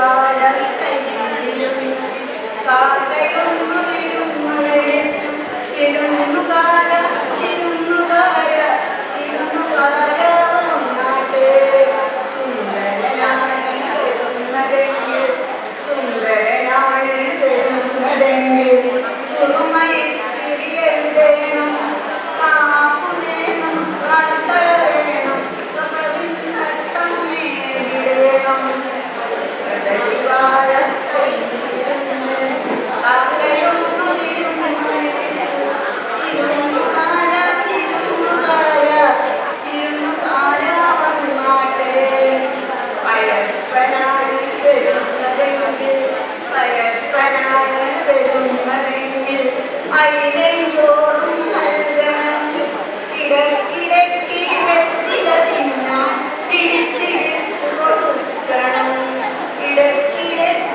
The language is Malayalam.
വളർ പരാതി വരുന്നതെങ്കിൽ അയിലഞ്ചോറും നൽകണം ഇടക്കിടയ്ക്ക് വെത്തില തിന്നാൻ പിടിച്ചെടുത്തു കൊടുക്കണം ഇടക്കിടയ്ക്ക്